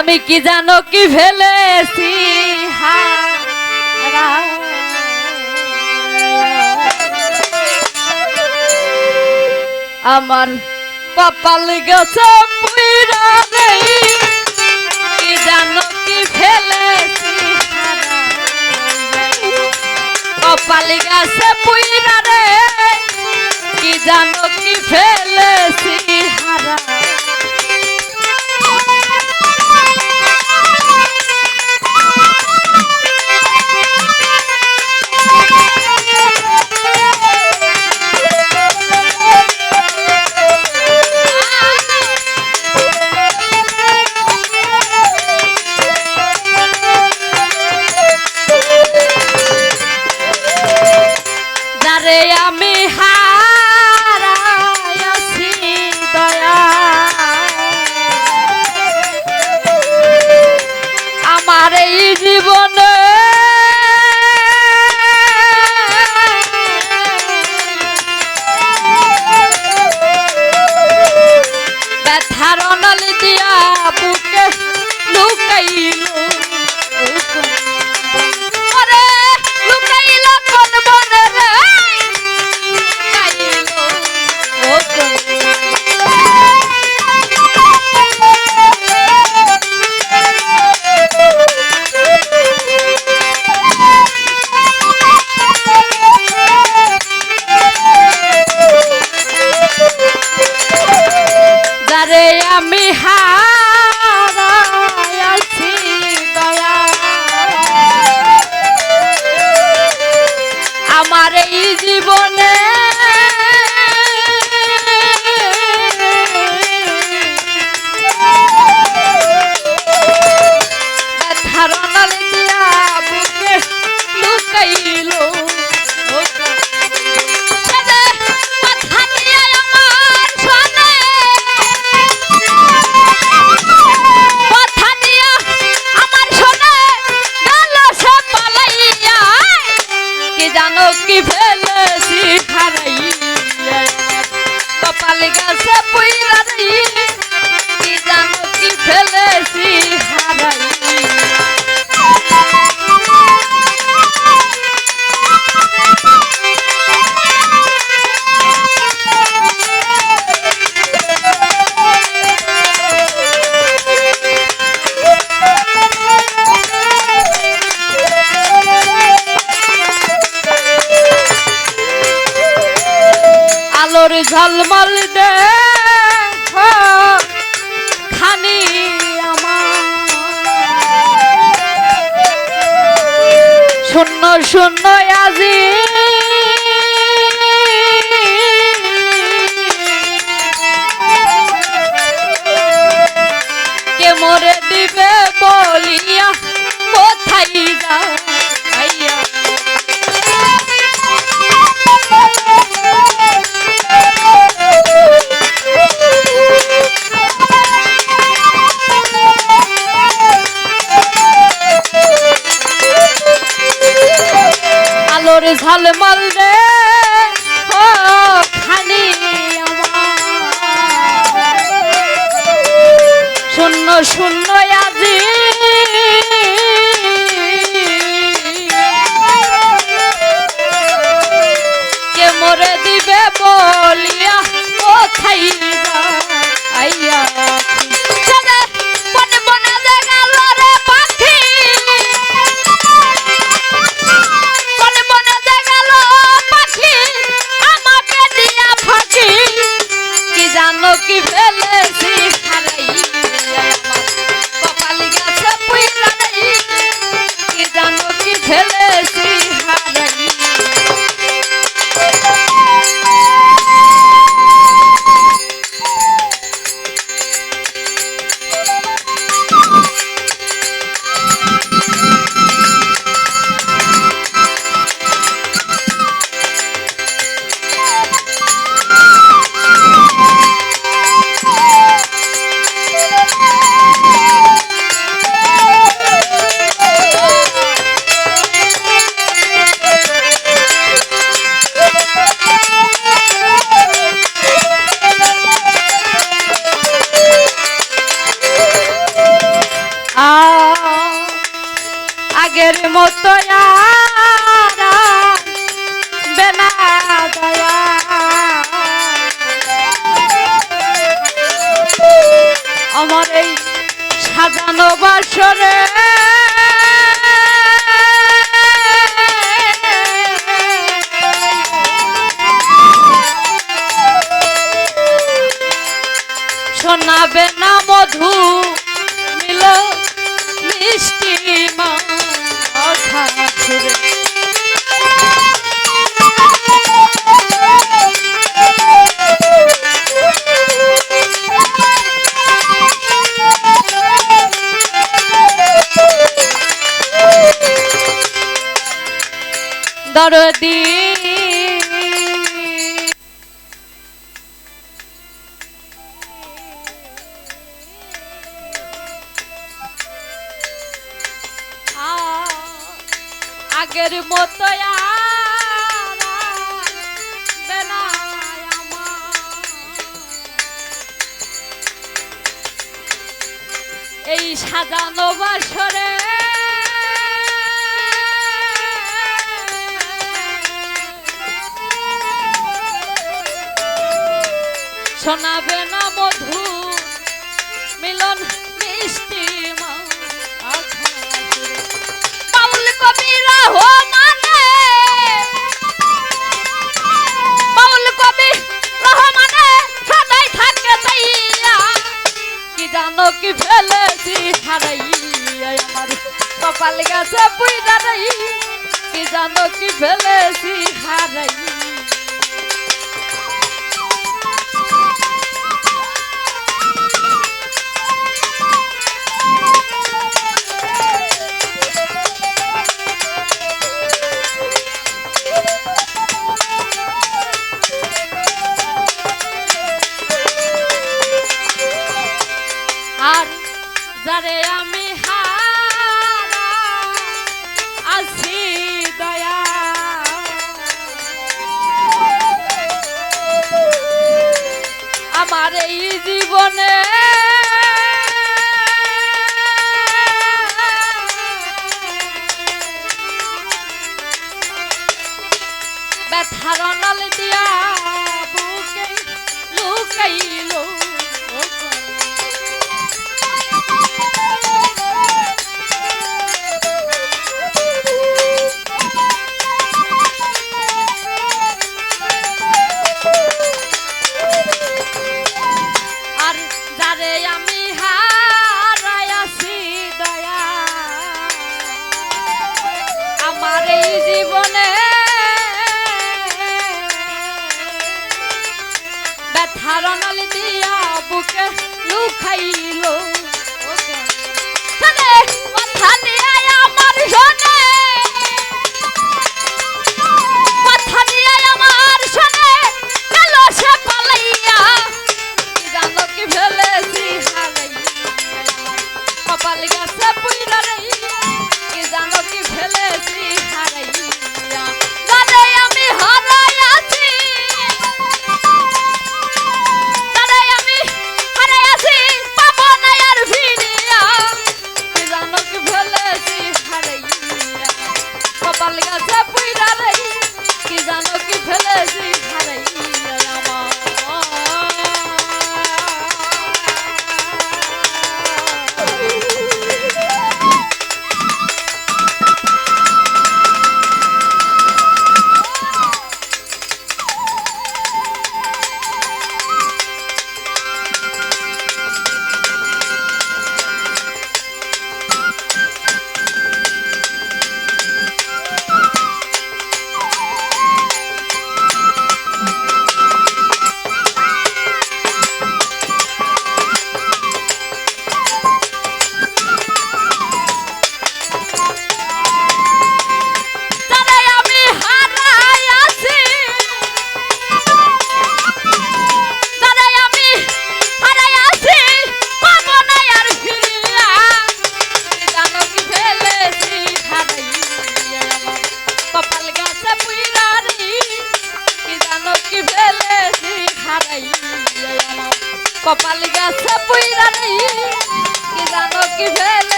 আমি কি জানো কি ফেলেছি। আমার কপাল গেছে পুইরা রে কি রে কি জানো কি ফেলেছি? হারা। আমি হারাইছি দয়া আমার এই জীবনে ঝলমল দে খানি শূন্য শূন্য আজি। কে মরে দিবে? ঝলমল রে ও খালি শূন্য শূন্য আজি। কে মরে দিবে বলিয়া কোথায় আগের মতো বেনা দয়া। আমার এই সাজানো বাসরে শোনাবে না মধু দরদি। আগের মতো এই সাজানো বাসরে শোনাবে না মধু মিলন মিষ্টি বাউল কবিরা হো মানে বাউল কবি রহমানে, সদাই থাকে তাইয়া কি জানো কি ফেলেছি হারাইয়া আমার কপাল গাছে পুইরা রই কি জানো কি ফেলেছি হারাই এই জীবনে নলি দিয়া বুকে লুকাইল। কথা নিয়ে আমার শোনে।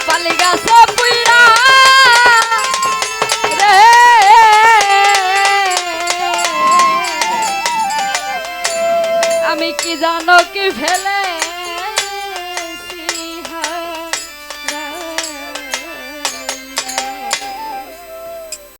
কপালি গাছে আমি কি জানো কি ফেলে